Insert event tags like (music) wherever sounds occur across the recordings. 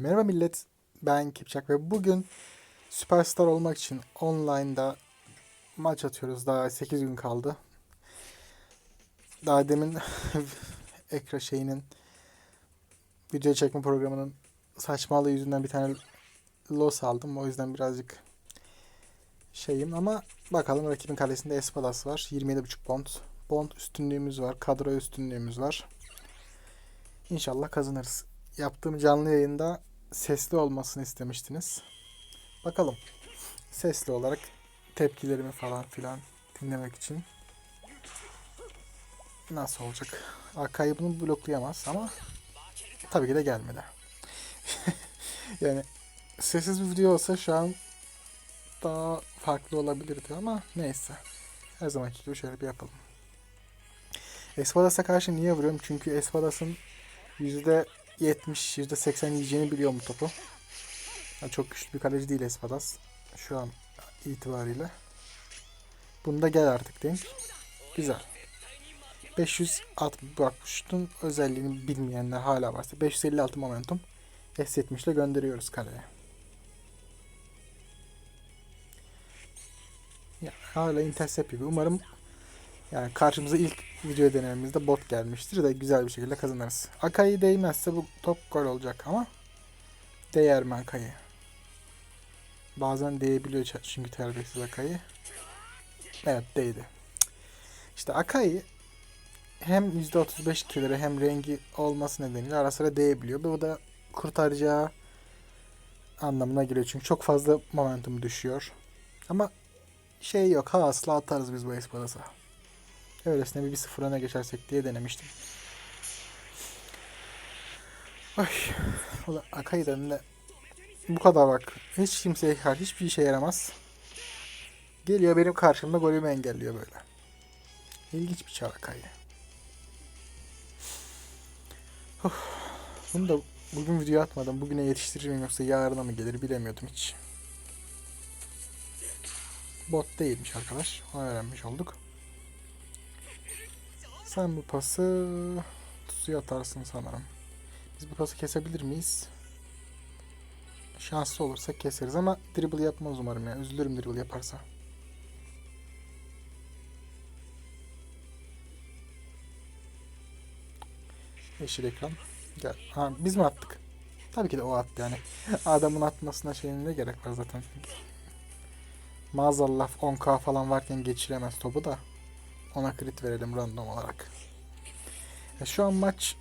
Merhaba millet, ben Kipçak ve bugün Süperstar olmak için online'da maç atıyoruz. Daha 8 gün kaldı. Daha demin (laughs) ekran şeyinin video çekme programının saçmalığı yüzünden bir tane loss aldım. O yüzden birazcık şeyim ama bakalım rakibin kalesinde Espadas var. 27.5 bond. Bond üstünlüğümüz var. Kadro üstünlüğümüz var. İnşallah kazanırız. Yaptığım canlı yayında sesli olmasını istemiştiniz. Bakalım. Sesli olarak tepkilerimi falan filan dinlemek için nasıl olacak? Akay'ı bunu bloklayamaz ama tabii ki de gelmedi. (laughs) yani sessiz bir video olsa şu an daha farklı olabilirdi ama neyse. Her zamanki gibi şöyle bir yapalım. Espadas'a karşı niye vuruyorum? Çünkü Espadas'ın %70, %80 yiyeceğini biliyor bu topu. Yani çok güçlü bir kaleci değil Espadas. Şu an itibariyle. Bunda gel artık denk. Güzel. 560 bak şutun özelliğini bilmeyenler hala varsa 556 momentum S70 ile gönderiyoruz kaleye. Ya, hala intercept yapıyor. Umarım yani karşımıza ilk video denememizde bot gelmiştir de güzel bir şekilde kazanırız. Akai'yi değmezse bu top gol olacak ama değer mi Akai? Bazen değebiliyor çünkü terbiyesiz Akai. Evet değdi. İşte Akai hem %35 kilere hem rengi olması nedeniyle ara sıra değebiliyor. Bu da kurtaracağı anlamına geliyor. Çünkü çok fazla momentum düşüyor. Ama şey yok. Ha asla atarız biz bu Espadas'a. Öylesine bir, bir sıfır öne geçersek diye denemiştim. Ay. Ulan Akai'den de bu kadar bak. Hiç kimseye karşı hiçbir işe yaramaz. Geliyor benim karşımda golümü engelliyor böyle. İlginç bir çar Akai. Of. Bunu da bugün video atmadım. Bugüne yetiştirir miyim yoksa yarına mı gelir bilemiyordum hiç. Bot değilmiş arkadaş. Onu öğrenmiş olduk. Sen bu pası suya atarsın sanırım. Biz bu pası kesebilir miyiz? Şanslı olursak keseriz ama dribble yapmaz umarım ya. Üzülürüm dribble yaparsa. Yeşil ekran. Gel. Ha, biz mi attık? Tabii ki de o attı yani. (laughs) Adamın atmasına şeyine ne gerek var zaten. Maazallah 10k falan varken geçiremez topu da. Ona crit verelim random olarak. Ya şu an maç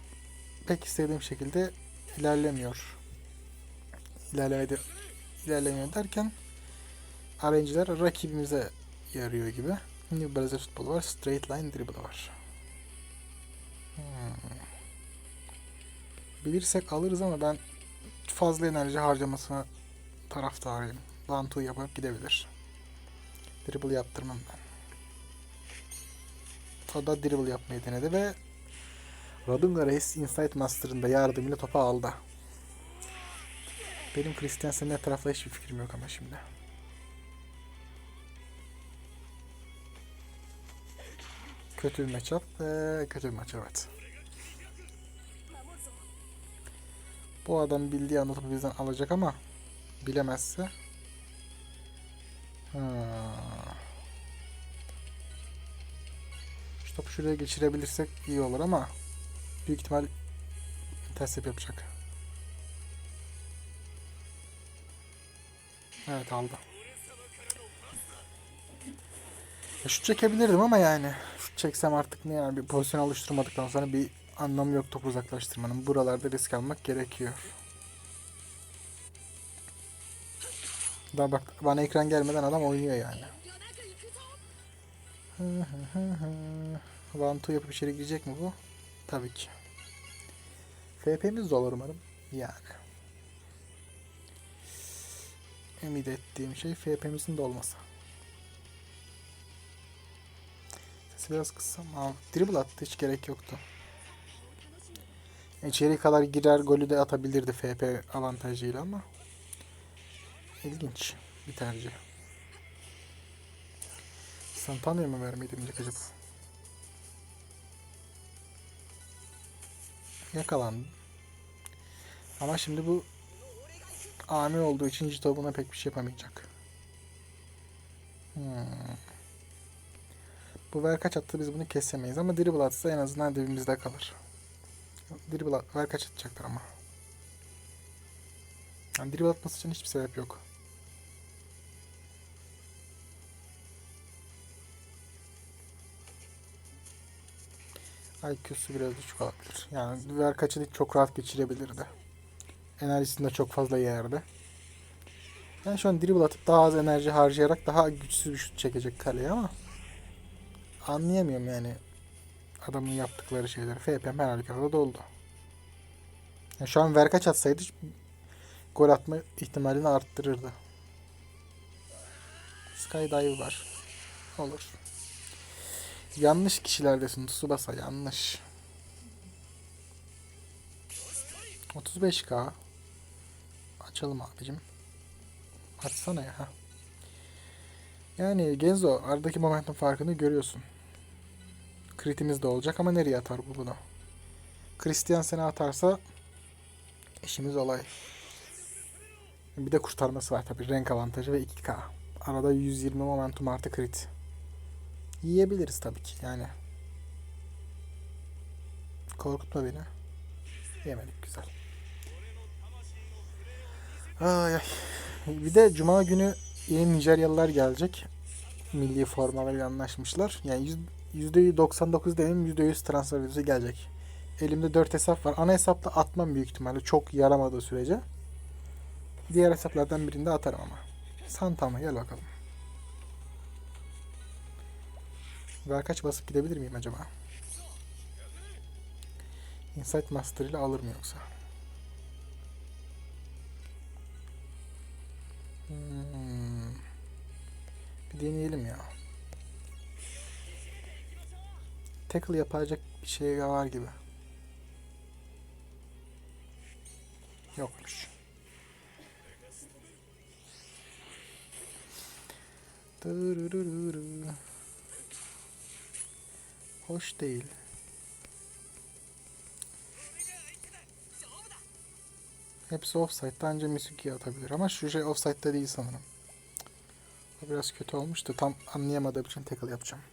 pek istediğim şekilde ilerlemiyor. İlerlemedi. İlerlemiyor derken RNG'ler rakibimize yarıyor gibi. New Brazil futbolu var. Straight line dribble var. Hmm. Bilirsek alırız ama ben fazla enerji harcamasına taraftarıyım. Bantu yapıp gidebilir. Dribble yaptırmam ben. O da dribble yapmayı denedi ve Radunga Reis Insight Master'ın da yardımıyla topu aldı. Benim Christiansen'in etrafında hiçbir fikrim yok ama şimdi. Kötü bir matchup ve kötü bir maç evet. Bu adam bildiği anda topu bizden alacak ama bilemezse. Ha. Topu şuraya geçirebilirsek iyi olur ama büyük ihtimal ters yapacak. Evet aldı. Ya şut çekebilirdim ama yani şut çeksem artık ne yani bir pozisyon oluşturmadıktan sonra bir anlamı yok topu uzaklaştırmanın. Buralarda risk almak gerekiyor. Daha bak bana ekran gelmeden adam oynuyor yani. One two yapıp içeri girecek mi bu? Tabii ki. FP'miz de olur umarım. Yani. Ümit ettiğim şey FP'mizin de olması. Sesi biraz kıssam. Aa, dribble attı hiç gerek yoktu. İçeri kadar girer golü de atabilirdi FP avantajıyla ama. İlginç bir tercih. Santano'ya mı vermeydim acaba? Yakalandı. Ama şimdi bu Ami olduğu için Jito buna pek bir şey yapamayacak. Hmm. Bu ver kaç attı biz bunu kesemeyiz ama dribble atsa en azından dibimizde kalır. Dribble at, ver kaç atacaktır ama. Yani dribble atması için hiçbir sebep yok. IQ'su biraz düşük olabilir. Yani ver kaçı çok rahat geçirebilirdi. Enerjisini de çok fazla yerdi. Ben şu an dribble atıp daha az enerji harcayarak daha güçsüz bir şut çekecek kaleye ama anlayamıyorum yani adamın yaptıkları şeyleri. FPM her halükarda doldu. Yani şu an Verkaç atsaydı gol atma ihtimalini arttırırdı. Skydive var. Olur. Yanlış kişilerdesin Tsubasa yanlış. 35k. Açalım abicim. Açsana ya. Yani Genzo aradaki momentum farkını görüyorsun. Kritimiz de olacak ama nereye atar bu bunu? Christian seni atarsa işimiz olay. Bir de kurtarması var tabii. Renk avantajı ve 2K. Arada 120 momentum artı crit. Yiyebiliriz tabii ki yani. Korkutma beni. Yemedik güzel. Ay ay. Bir de cuma günü yeni Nijeryalılar gelecek. Milli formalarıyla anlaşmışlar. Yani %99 demeyeyim %100 transfer videosu gelecek. Elimde 4 hesap var. Ana hesapta atmam büyük ihtimalle. Çok yaramadığı sürece. Diğer hesaplardan birinde atarım ama. Santa mı? Gel bakalım. Ver kaç basıp gidebilir miyim acaba? Insight Master ile alır mı yoksa? Hmm. Bir deneyelim ya. Tackle yapacak bir şey var gibi. Yokmuş. Dırırırırı. Hoş değil. Hepsi offside'da anca Misuki'ye atabilir ama şu şey offside'da değil sanırım. O biraz kötü olmuştu. Tam anlayamadığım için tackle yapacağım.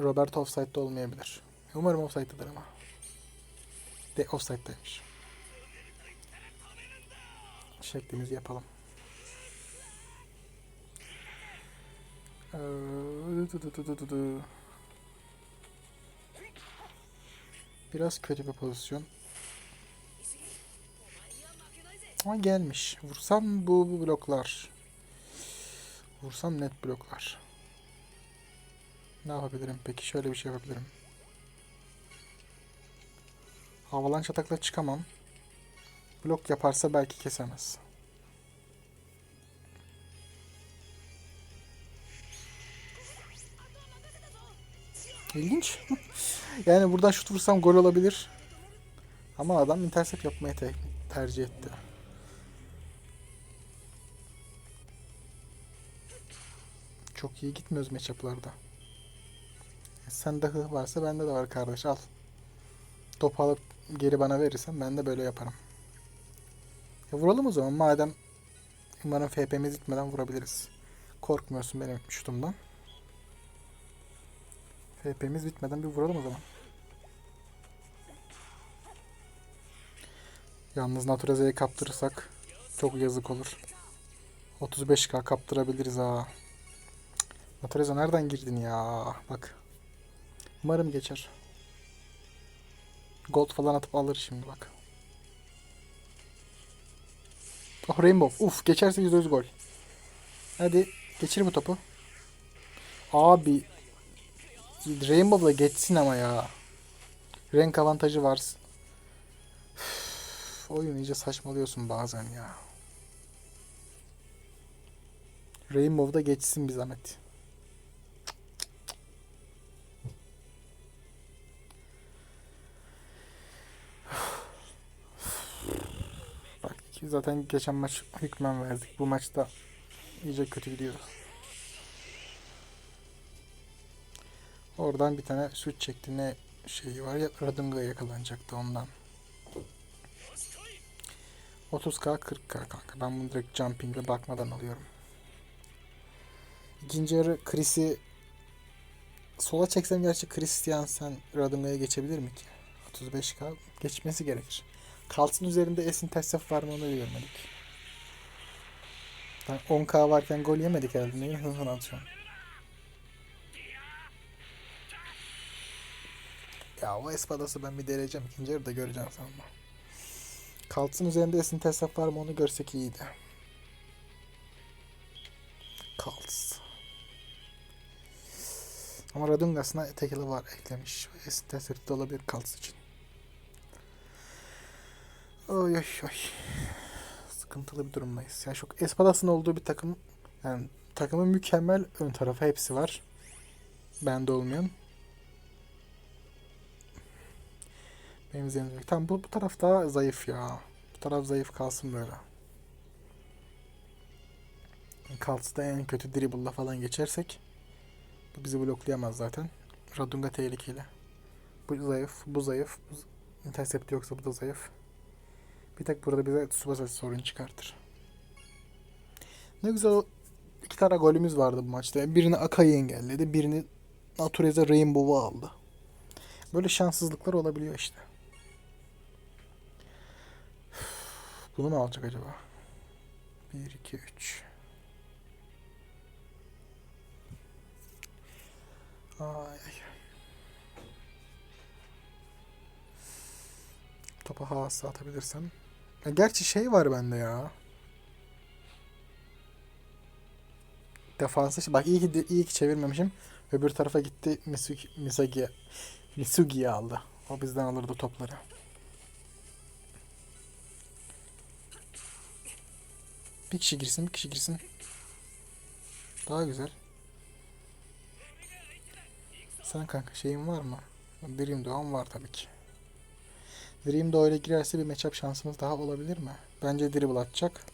Robert offside'da olmayabilir. Umarım offside'dadır ama. De offside'daymış. Şeklimizi yapalım. Ee, Biraz kötü bir pozisyon. Ama gelmiş. Vursam bu, bu bloklar. Vursam net bloklar. Ne yapabilirim? Peki şöyle bir şey yapabilirim. Havalanç atakla çıkamam. Blok yaparsa belki kesemez. İlginç. (laughs) yani buradan şut vursam gol olabilir. Ama adam intercept yapmayı te- tercih etti. Çok iyi gitmiyoruz matchup'larda. Sende hıh varsa bende de var kardeş al. Topu alıp geri bana verirsen ben de böyle yaparım. E vuralım o zaman madem umarım FP'miz gitmeden vurabiliriz. Korkmuyorsun benim şutumdan. FP'miz bitmeden bir vuralım o zaman. Yalnız Naturaze'yi kaptırırsak çok yazık olur. 35k kaptırabiliriz ha. Naturaze nereden girdin ya? Bak. Umarım geçer. Gold falan atıp alır şimdi bak. Oh Rainbow. Uf geçerse %100 gol. Hadi geçir bu topu. Abi Rainbow'la geçsin ama ya. Renk avantajı var. Oyun iyice saçmalıyorsun bazen ya. Rainbow'da geçsin bir zahmet. Bak zaten geçen maç hükmen verdik. Bu maçta iyice kötü gidiyor. Oradan bir tane süt çekti ne şeyi var ya Radunga'ya yakalanacaktı ondan. 30k 40k kanka. Ben bunu direkt jumping'e bakmadan alıyorum. İkinci yarı Chris'i sola çeksem gerçi Christiansen Radunga'ya geçebilir mi ki? 35k geçmesi gerekir. Kalsın üzerinde Esin Tessef var mı onu görmedik. Ben 10k varken gol yemedik herhalde. Neyi hızlı atıyorum? Ya o espadası ben bir deneyeceğim. İkinci yarıda göreceğim sanma. Kalsın üzerinde Esin Tessef var mı onu görsek iyiydi. Kals. Ama Radungas'ına tekili var eklemiş. Esin Tessef de olabilir Kals için. Oy oy oy. Sıkıntılı bir durumdayız. Yani çok Espadas'ın olduğu bir takım yani takımın mükemmel ön tarafı hepsi var. Bende olmayan. Benim üzerimde. Tamam bu, bu taraf daha zayıf ya. Bu taraf zayıf kalsın böyle. Kals'da en kötü dribble'la falan geçersek bu bizi bloklayamaz zaten. Radunga tehlikeli. Bu zayıf, bu zayıf. Bu intercept yoksa bu da zayıf. Bir tek burada bize Tsubasa sorun çıkartır. Ne güzel iki tane golümüz vardı bu maçta. Birini Akai'yi engelledi. Birini Natureza Rainbow'u aldı. Böyle şanssızlıklar olabiliyor işte. Bunu mu alacak acaba? 1, 2, 3. Ay. Topa havası atabilirsem. Ya gerçi şey var bende ya. Defansı bak iyi ki iyi ki çevirmemişim. Öbür tarafa gitti Misugi Misagi Misugi'yi aldı. O bizden alırdı topları. Bir kişi girsin, bir kişi girsin. Daha güzel. Sen kanka şeyin var mı? Dream Doğan var tabii ki. Dream Doğa ile girerse bir matchup şansımız daha olabilir mi? Bence dribble atacak.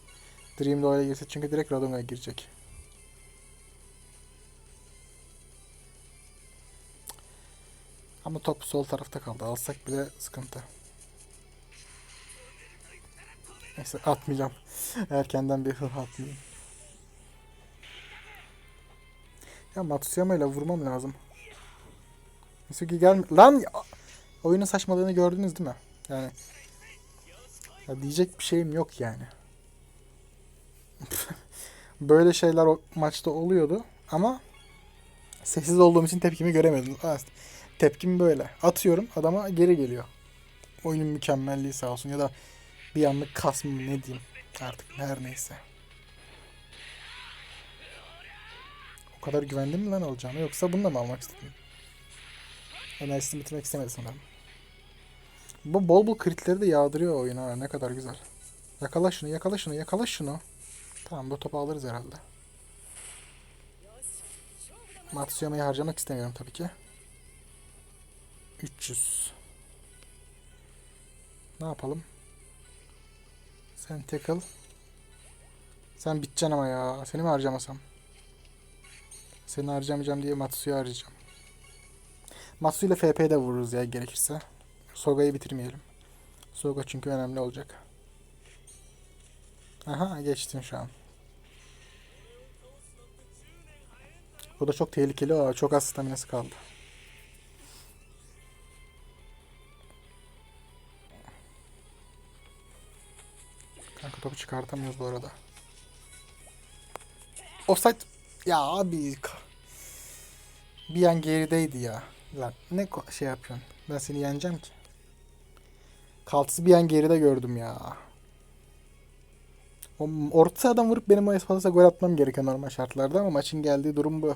Dream Doğa ile girse çünkü direkt Radonga'ya girecek. Ama top sol tarafta kaldı. Alsak bile sıkıntı. Neyse atmayacağım. Erkenden bir hıh atmayayım. Ya Matsuyama ile vurmam lazım. Misugi gel Lan! Oyunun saçmalığını gördünüz değil mi? Yani ya diyecek bir şeyim yok yani. (laughs) Böyle şeyler o maçta oluyordu ama sessiz olduğum için tepkimi göremedim. Tepkim böyle. Atıyorum adama geri geliyor. Oyunun mükemmelliği sağ olsun ya da bir anlık kasmı mı ne diyeyim artık her neyse. O kadar güvendim mi lan alacağını yoksa bunu da mı almak istedim? Enerjisini bitirmek istemedi sanırım. Bu bol bol kritleri de yağdırıyor oyuna. Ne kadar güzel. Yakala şunu, yakala şunu, yakala şunu. Tamam bu topu alırız herhalde. Matsuyama'yı harcamak istemiyorum tabii ki. 300. Ne yapalım? Sen tackle. Sen biteceksin ama ya. Seni mi harcamasam? Seni harcamayacağım diye Matsu'yu harcayacağım. Matsu ile FP'de vururuz ya gerekirse. Soga'yı bitirmeyelim. Soga çünkü önemli olacak. Aha geçtin şu an. Bu da çok tehlikeli. Aa, çok az staminası kaldı. Topu çıkartamıyoruz bu arada. Offside. Ya abi. Bir an gerideydi ya. Lan ne şey yapıyorsun? Ben seni yeneceğim ki. Kaltısı bir an geride gördüm ya. O orta sahadan vurup benim o Espadas'a gol atmam gerekiyor normal şartlarda ama maçın geldiği durum bu.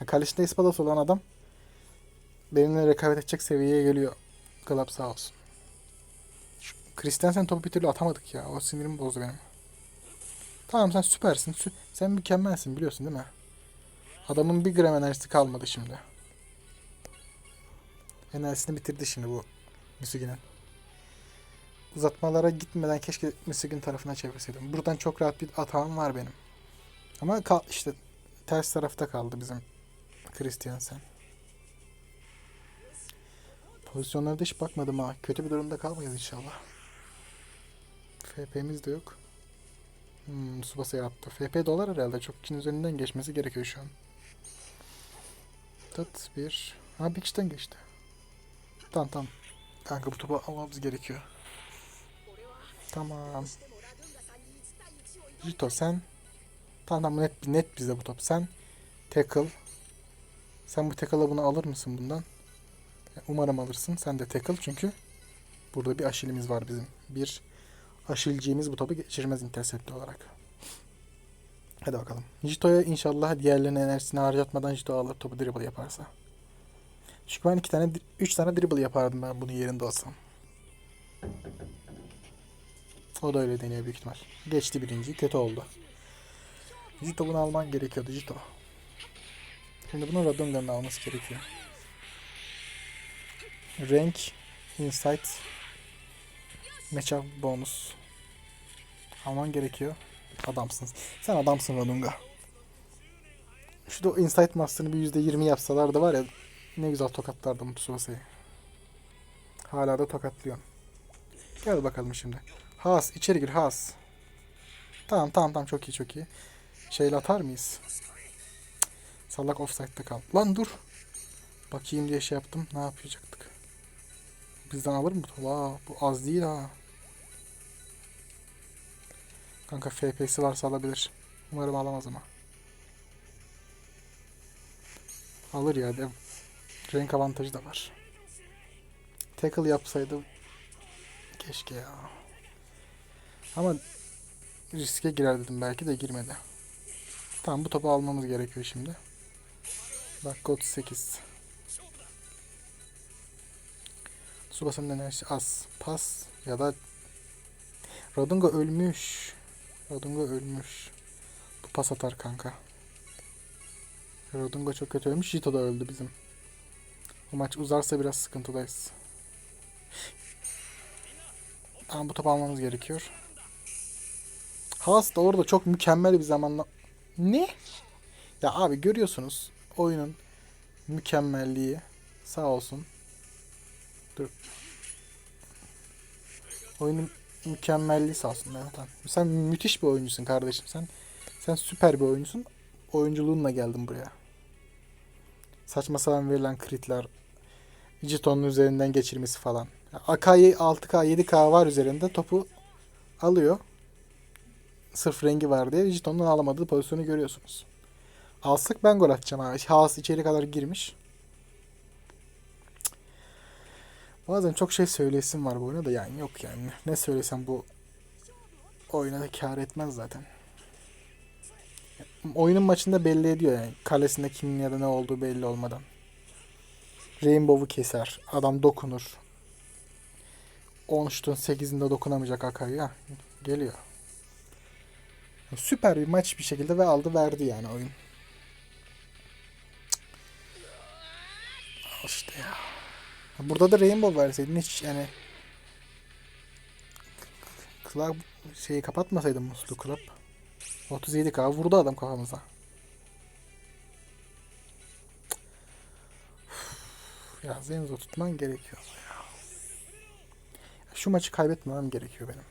Ya kalesinde Espadas olan adam benimle rekabet edecek seviyeye geliyor. Club sağ olsun. Şu Christensen topu bir türlü atamadık ya. O sinirimi bozdu benim. Tamam sen süpersin. Sü sen mükemmelsin biliyorsun değil mi? Adamın bir gram enerjisi kalmadı şimdi. Enerjisini bitirdi şimdi bu Misugi'nin. Uzatmalara gitmeden keşke Misugi'nin tarafına çevirseydim. Buradan çok rahat bir atağım var benim. Ama kal işte ters tarafta kaldı bizim Christiansen. Pozisyonlarda hiç bakmadım ha. Kötü bir durumda kalmayız inşallah. FP'miz de yok. Hmm, Subasa yaptı. FP dolar herhalde. Çok kişinin üzerinden geçmesi gerekiyor şu an. Tat bir. Ha bir kişiden geçti. Tamam tamam. Kanka bu topu almamız gerekiyor. Tamam. Jito sen. Tamam tamam net, net bize bu top. Sen tackle. Sen bu tackle'a bunu alır mısın bundan? Umarım alırsın. Sen de tackle çünkü burada bir aşilimiz var bizim. Bir aşilciğimiz bu topu geçirmez intercept olarak. Hadi bakalım. Jito'ya inşallah diğerlerinin enerjisini harcatmadan Jito alır topu dribble yaparsa. Çünkü ben iki tane, üç tane dribble yapardım ben bunun yerinde olsam. O da öyle deniyor büyük ihtimal. Geçti birinci. Kötü oldu. Jito bunu alman gerekiyordu Jito. Şimdi bunu Radonga'nın alması gerekiyor. Rank, Insight, Matchup bonus. Alman gerekiyor. Adamsın. Sen adamsın Radunga. Şu da Insight Master'ını bir %20 yapsalardı var ya ne güzel tokatlardım Tsubasa'yı. Hala da tokatlıyorum. Gel bakalım şimdi. Has içeri gir Has. Tamam tamam tamam çok iyi çok iyi. Şeyle atar mıyız? Salak offside'da kal. Lan dur. Bakayım diye şey yaptım. Ne yapacaktık? Bizden alır mı? Vaa bu az değil ha. Kanka FP'si varsa alabilir. Umarım alamaz ama. Alır ya. De. Renk avantajı da var. Tackle yapsaydı keşke ya. Ama riske girer dedim belki de girmedi. Tamam bu topu almamız gerekiyor şimdi. Dakika 38. Tsubasa'nın enerjisi az. Pas ya da Rodunga ölmüş. Rodunga ölmüş. Bu pas atar kanka. Rodunga çok kötü ölmüş. Jito da öldü bizim. Bu maç uzarsa biraz sıkıntıdayız. Tamam bu topu almamız gerekiyor. Haas da orada çok mükemmel bir zamanla... Ne? Ya abi görüyorsunuz oyunun mükemmelliği. Sağ olsun. Dur. Oyunun mükemmelliği sağ olsun Mehmet Han. Sen müthiş bir oyuncusun kardeşim. Sen sen süper bir oyuncusun. Oyunculuğunla geldin buraya. Saçma sapan verilen kritler, Jiton'un üzerinden geçirmesi falan. Akai 6K 7K var üzerinde topu alıyor. Sırf rengi var diye Jiton'un alamadığı pozisyonu görüyorsunuz. Alsak ben gol atacağım abi. Haas içeri kadar girmiş. Bazen çok şey söyleyesim var bu oyuna da yani yok yani. Ne söylesem bu oyuna da kar etmez zaten. Oyunun maçında belli ediyor yani. Kalesinde kimin ya da ne olduğu belli olmadan. Rainbow'u keser. Adam dokunur. 10 şutun 8'inde dokunamayacak Akai'ye. Geliyor. Süper bir maç bir şekilde ve aldı verdi yani oyun. İşte ya. Burada da Rainbow verseydin hiç yani Club şeyi kapatmasaydım muslu Club. 37k vurdu adam kafamıza. Ya Zenzo tutman gerekiyor. Şu maçı kaybetmemem gerekiyor benim.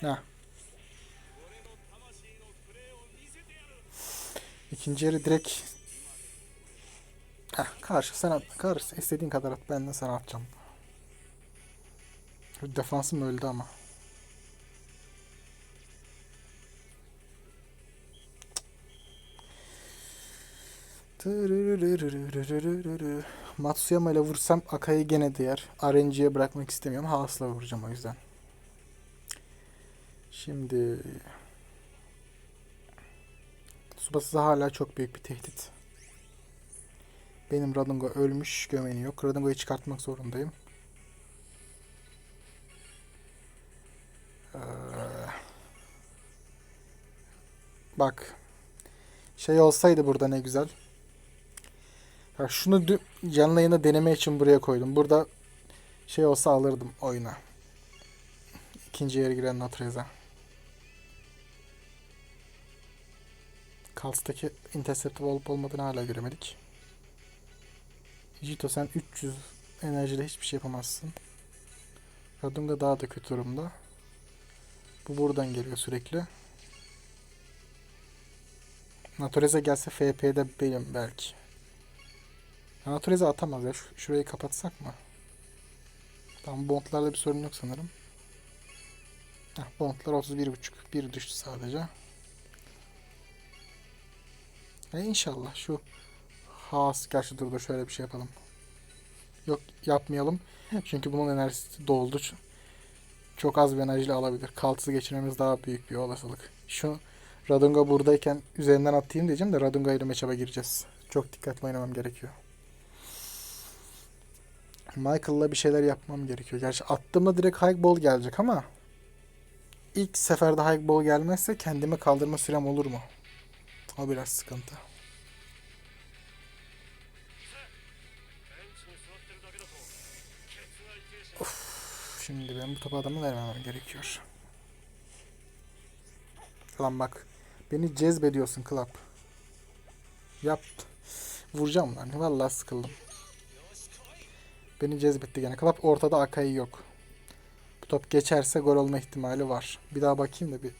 Ha. İkinci yarı direkt Heh, karşı sen at. Karşı istediğin kadar at. Ben de sana atacağım. Defansım öldü ama. Matsuyama ile vursam Akai'yi gene değer. RNG'ye bırakmak istemiyorum. Haas'la vuracağım o yüzden. Şimdi Tsubasa hala çok büyük bir tehdit. Benim Radunga ölmüş. Gömeni yok. Radunga'yı çıkartmak zorundayım. Ee, bak. Şey olsaydı burada ne güzel. Ya şunu canlı yayında deneme için buraya koydum. Burada şey olsa alırdım oyuna. İkinci yere giren Natreza. Kals'taki interceptive olup olmadığını hala göremedik. Jito sen 300 enerjiyle hiçbir şey yapamazsın. Radunga daha da kötü durumda. Bu buradan geliyor sürekli. Natureza gelse FP'de benim belki. Ya Natureza atamaz ya. Şu- şurayı kapatsak mı? Tamam bondlarda bir sorun yok sanırım. Heh, bondlar 31.5. Bir düştü sadece. E inşallah şu Haas gerçi dur şöyle bir şey yapalım. Yok yapmayalım. Çünkü bunun enerjisi doldu. Çok az bir enerjiyle alabilir. Kaltısı geçirmemiz daha büyük bir olasılık. Şu Radunga buradayken üzerinden atayım diyeceğim de Radunga ile matchup'a gireceğiz. Çok dikkatli oynamam gerekiyor. Michael'la bir şeyler yapmam gerekiyor. Gerçi attığımda direkt high ball gelecek ama ilk seferde high ball gelmezse kendime kaldırma sürem olur mu? O biraz sıkıntı. Şimdi ben bu topu adamı vermemem gerekiyor. Lan bak. Beni cezbediyorsun Club. Yap. Vuracağım lan. Vallahi sıkıldım. Beni cezbetti gene. Club ortada Akai yok. Bu top geçerse gol olma ihtimali var. Bir daha bakayım da bir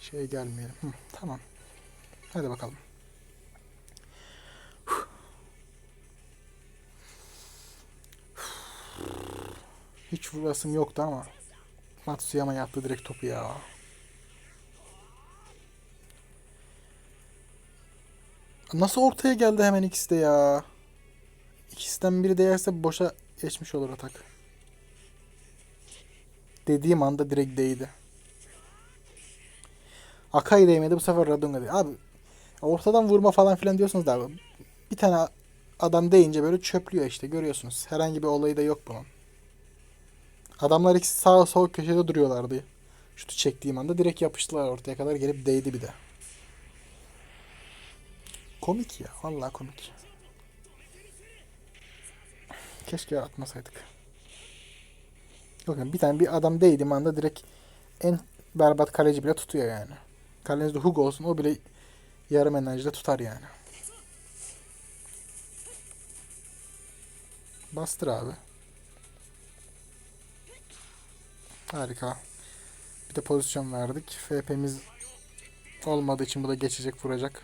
şey gelmeyelim. Hı, tamam. Hadi bakalım. Hiç vurasım yoktu ama Matsuyama yaptı direkt topu ya. Nasıl ortaya geldi hemen ikisi de ya? İkisinden biri değerse boşa geçmiş olur atak. Dediğim anda direkt değdi. Akai değmedi bu sefer Radunga değdi. Abi ortadan vurma falan filan diyorsunuz da abi. Bir tane adam değince böyle çöplüyor işte görüyorsunuz. Herhangi bir olayı da yok bunun. Adamlar ikisi sağ sol köşede duruyorlardı. Şutu çektiğim anda direkt yapıştılar ortaya kadar gelip değdi bir de. Komik ya. Vallahi komik. Keşke atmasaydık. Yok yani bir tane bir adam değdiğim anda direkt en berbat kaleci bile tutuyor yani. Kalenizde Hugo olsun o bile yarım enerjide tutar yani. Bastır abi. Harika. Bir de pozisyon verdik. FP'miz olmadığı için bu da geçecek vuracak.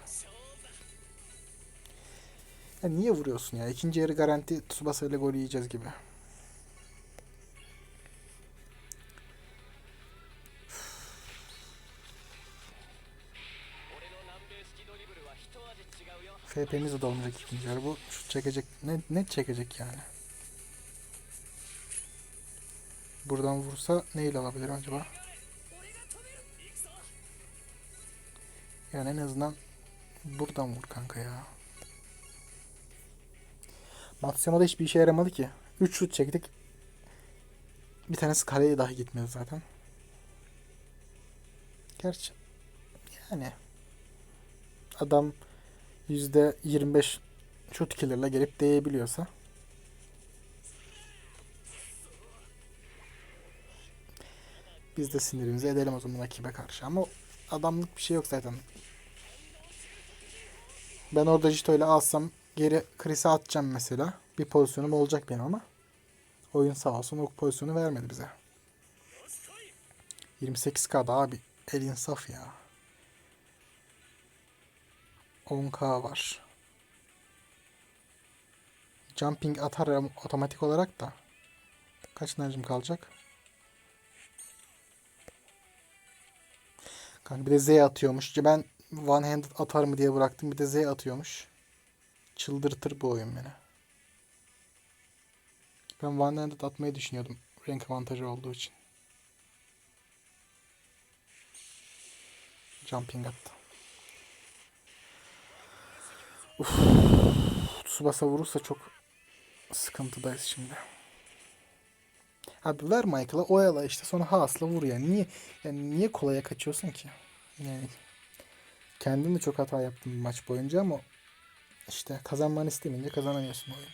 Ya niye vuruyorsun ya? İkinci yarı garanti Tsubasa ile gol yiyeceğiz gibi. FP'miz de dolmayacak ikinci yarı. Bu şut çekecek. Ne, net çekecek yani. Buradan vursa neyle alabilir acaba? Yani en azından buradan vur kanka ya. Matsuyama'da hiçbir işe yaramadı ki. 3 şut çektik. Bir tanesi kaleye dahi gitmedi zaten. Gerçi yani adam %25 şut killer'la gelip değebiliyorsa biz de sinirimizi edelim o zaman rakibe karşı. Ama adamlık bir şey yok zaten. Ben orada Jito ile alsam geri Chris'e atacağım mesela. Bir pozisyonum olacak benim ama. Oyun sağ olsun o pozisyonu vermedi bize. 28K'da abi. El insaf ya. 10K var. Jumping atar otomatik olarak da. Kaç enerjim kalacak? Kanka bir de Z atıyormuş. Ben one handed atar mı diye bıraktım. Bir de Z atıyormuş. Çıldırtır bu oyun beni. Ben one handed atmayı düşünüyordum. Renk avantajı olduğu için. Jumping attı. Uf. Tsubasa vurursa çok sıkıntıdayız şimdi. Abi ver Michael'a oyala işte sonra Haas'la vur yani. Niye yani niye kolaya kaçıyorsun ki? Yani kendin de çok hata yaptın bu maç boyunca ama işte kazanmanı istemeyince kazanamıyorsun oyun.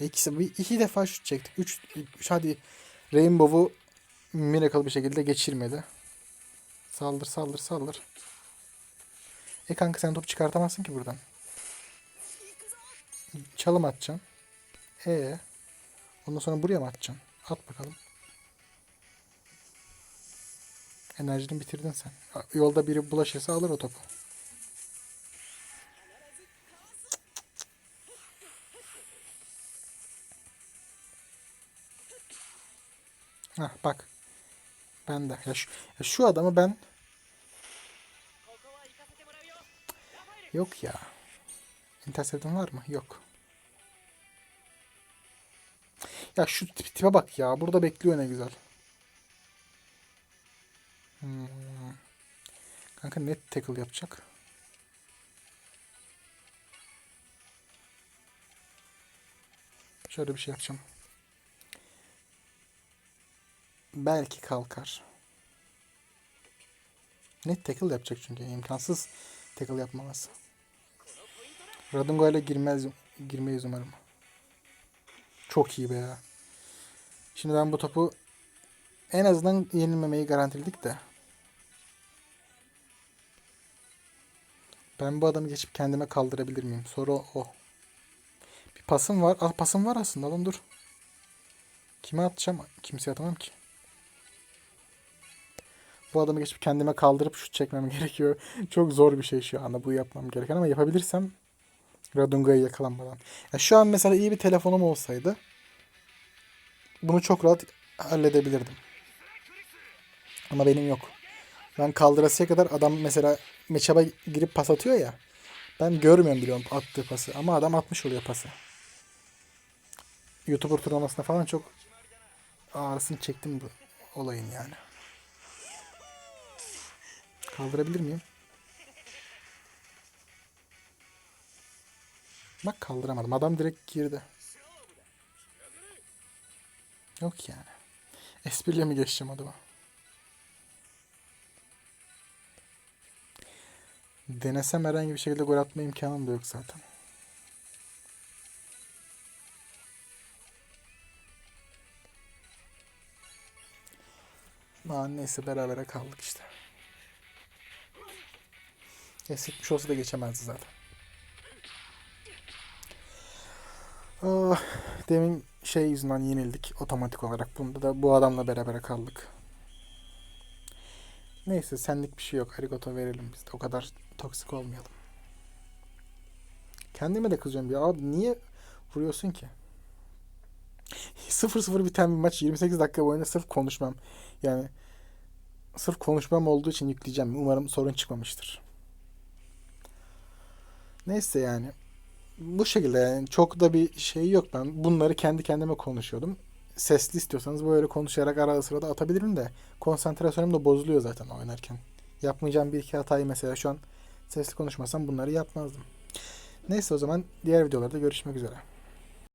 E ikisi bir iki defa şut çektik. Üç, üç hadi Rainbow'u miracle bir şekilde geçirmedi. Saldır saldır saldır. E kanka sen top çıkartamazsın ki buradan. Çalım atacaksın. E Ondan sonra buraya mı atacaksın? At bakalım. Enerjini bitirdin sen. Yolda biri bulaşırsa alır o topu. Hah bak. Ben de. Ya şu, ya şu adamı ben... Yok ya. Intercept'in var mı? Yok. Ya şu tip- tipe bak ya. Burada bekliyor ne güzel. Hmm. Kanka net tackle yapacak. Şöyle bir şey yapacağım. Belki kalkar. Net tackle yapacak çünkü. imkansız tackle yapmaması. Radunga ile girmez, girmeyiz umarım. Çok iyi be ya. Şimdi ben bu topu en azından yenilmemeyi garantiledik de. Ben bu adamı geçip kendime kaldırabilir miyim? Soru o. Bir pasım var. Ah pasım var aslında lan dur. Kime atacağım? Kimseye atamam ki. Bu adamı geçip kendime kaldırıp şut çekmem (laughs) gerekiyor. Çok zor bir şey şu anda bu yapmam gereken ama yapabilirsem Radunga'yı yakalanmadan. Ya şu an mesela iyi bir telefonum olsaydı bunu çok rahat halledebilirdim. Ama benim yok. Ben kaldırasıya kadar adam mesela meçaba girip pas atıyor ya. Ben görmüyorum biliyorum attığı pası. Ama adam atmış oluyor pası. YouTuber turnuvasında falan çok ağrısını çektim bu olayın yani. Kaldırabilir miyim? Bak kaldıramadım. Adam direkt girdi. Yok yani. Espriyle mi geçeceğim adama? Denesem herhangi bir şekilde gol atma imkanım da yok zaten. Aa, neyse berabere kaldık işte. Esikmiş olsa da geçemezdi zaten. Ah, demin şey yüzünden yenildik otomatik olarak. Bunda da bu adamla berabere kaldık. Neyse senlik bir şey yok. Arigato verelim biz de. O kadar toksik olmayalım. Kendime de kızıyorum ya. Abi niye vuruyorsun ki? 0-0 biten bir maç 28 dakika boyunca sırf konuşmam. Yani sırf konuşmam olduğu için yükleyeceğim. Umarım sorun çıkmamıştır. Neyse yani. Bu şekilde yani çok da bir şey yok ben. Bunları kendi kendime konuşuyordum. Sesli istiyorsanız böyle konuşarak arada sırada atabilirim de konsantrasyonum da bozuluyor zaten oynarken. Yapmayacağım bir iki hatayı mesela şu an sesli konuşmasam bunları yapmazdım. Neyse o zaman diğer videolarda görüşmek üzere.